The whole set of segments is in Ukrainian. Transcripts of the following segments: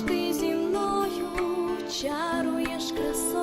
ти зі мною чаруєш красу.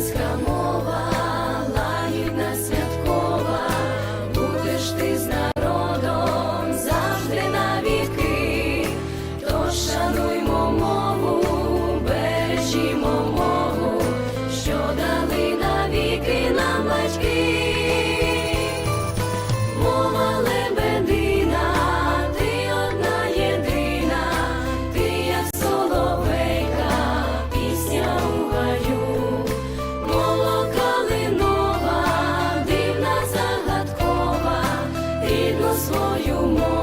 Українська мова, лагідна святкова, будеш ти з народом завжди навіки, тож шануймо мову, бережімо мову, що дали навіки нам батьки. Загадкова, мову